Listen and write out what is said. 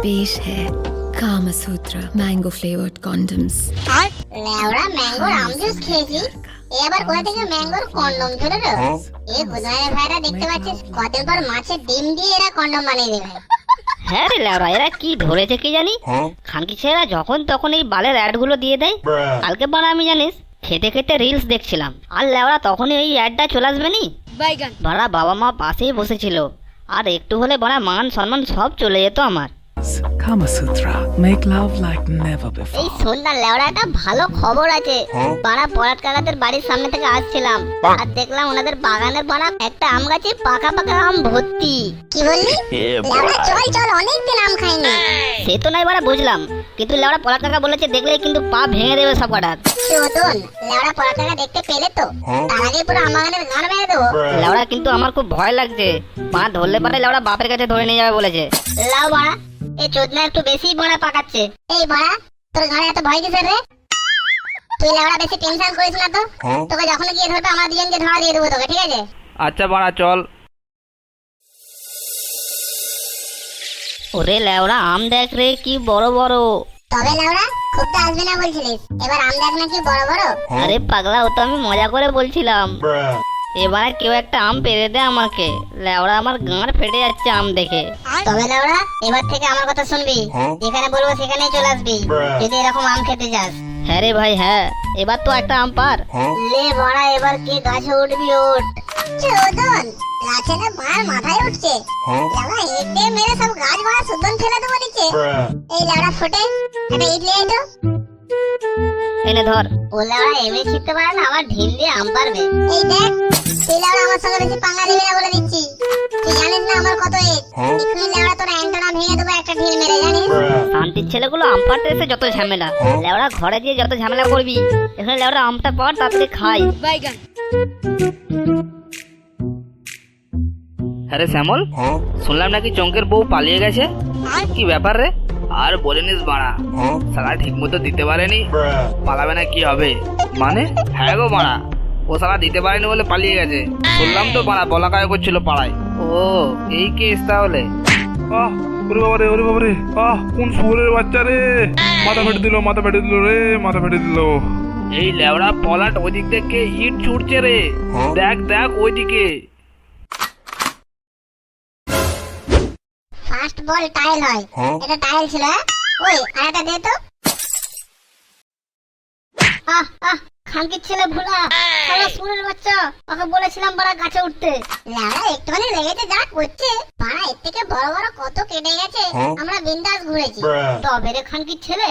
पेश है कामा सूत्र मैंगो फ्लेवर्ड कॉन्डम्स লেওড়া ম্যাঙ্গোর আম জুস খেয়েছি এবার কোথা থেকে ম্যাঙ্গোর কন্ডম চলে রে এ গুদমানের ভাইরা দেখতে পাচ্ছিস কদিন পর মাছের ডিম দিয়ে এরা কন্ডম বানিয়ে দেবে হ্যাঁ রে লেওরা এরা কি ধরেছে কি জানি খানকি ছেলেরা যখন তখন এই বালের অ্যাডগুলো দিয়ে দেয় কালকে বারা আমি জানিস খেতে খেতে রিলস দেখছিলাম আর লেওরা তখনই এই অ্যাডটা চলে আসবে নি বাড়া বাবা মা পাশেই বসেছিল আর একটু হলে বাড়া মান সম্মান সব চলে যেত আমার Kama Sutra. Make love like never এই before. সন্ধ্যার লেওড়া একটা ভালো খবর আছে। পাড়া পরাট কাকাদের বাড়ির সামনে থেকে আসছিলাম। আর দেখলাম ওনাদের বাগানের পাড়া একটা আম গাছে পাকা পাকা আম ভর্তি। কি বললি? লেওড়া চল চল অনেকদিন আম খাইনি। সে তো নাই বাড়া বুঝলাম। কিন্তু লেওরা পলাট কাকা বলেছে দেখলেই কিন্তু পা ভেঙে দেবে সব কটার চোদন লেওড়া পরাট কাকা দেখতে পেলে তো? তার আগে পুরো আম বাগানের ঘাড় মেরে দেবো। লেওরা কিন্তু আমার খুব ভয় লাগছে। পা ধরলে পারে লেওরা বাপের কাছে ধরে নিয়ে যাবে বলেছে। লাও বাড়া। এই চোদনা একটু বেশি বড়া পাকাচ্ছে। এই বাড়া তোর ঘাড়ে এত ভয় কিসের রে? তুই লেওড়া বেশি টেনশন করিস না তো। তোকে যখন গিয়ে ধরবে আমরা দুজনকে ধরা দিয়ে দেবো তোকে ঠিক আছে? আচ্ছা বাড়া চল। ওরে লেওরা আম দেখ রে কি বড় বড়। তবে লেওড়া খুব তো আসবি না বলছিলিস। এবার আম দেখ নাকি বড় বড়? আরে পাগলা ও তো আমি মজা করে বলছিলাম। এবারে কেউ একটা আম পেরে দে আমাকে। লেওরা আমার গাঁড় ফেটে যাচ্ছে আম দেখে। তবে লেওড়া এবার থেকে আমার কথা শুনবি। যেখানে বলব সেখানেই চলে আসবি। যদি এরকম আম খেতে যাস। হ্যাঁ রে ভাই হ্যাঁ। এবার তো একটা আম পার। লে বড়া এবার কে গাছে উঠবি উঠ চোদন গাছে না মার মাথায় উঠছে। লেওড়া এতে মেরে সব গাছ মারা সুদন ফেলে দেবো নিচে এই লেওড়া ফুটে। একটা ইডলি আইতো এনে ধর। ও লেওড়া এমনি ছিটতে পারে না আবার ঢিল দিয়ে আম পারবে। এই দেখ তুই লেওড়া আমার সঙ্গে বেশি পাঙ্গা দিবি না বলে দিচ্ছি। তুই জানিস না আমার কত এজ? এক্ষুনি লেওড়া তোর অ্যান্টেনা ভেঙে দেবো একটা ঢিল মেরে জানিস? শান্তির ছেলেগুলো আম পাড়তে এসে যত ঝামেলা। লেওরা ঘরে দিয়ে যত ঝামেলা করবি এখানে লেওরা আমটা পার তাড়াতাড়ি খাই হ্যাঁ রে শ্যামল শুনলাম নাকি চঙ্কের বউ পালিয়ে গেছে? কি ব্যাপার রে? আর বলে নিস বাড়া। সালা ঠিক মতো দিতে পারেনি। পালাবে না কি হবে? মানে? হ্যাঁ গো বাড়া। ও সালা দিতে পারেনি বলে পালিয়ে গেছে। বললাম তো বাড়া বলা কায় করছিল পাড়ায়। ও এই কেস তাহলে? আহ ওরে বাবা রে ওরে বাবা রে। আহ কোন শুয়োরের বাচ্চা রে। মাথা ফেটে দিল মাথা ফেটে দিল রে মাথা ফেটে দিল। এই লেওড়া পলাট ওই দিক থেকে ইট ছুটছে রে। দেখ দেখ ওইদিকে। বল টাইল হয়? এটা টাইল ছিল হ্যাঁ? ওই আরেকটা দে তো। আহ আহ খানকির ছেলে ভোলা। শালা সুরের বাচ্চা। ওকে বলেছিলাম বড় গাছে উঠতে। ল্যাড়া একটুখানি লেগেছে যা করছে। পাড়া এর থেকে বড় বড় কত কেটে গেছে আমরা বিন্দাস ঘুরেছি। তবে রে খানকির ছেলে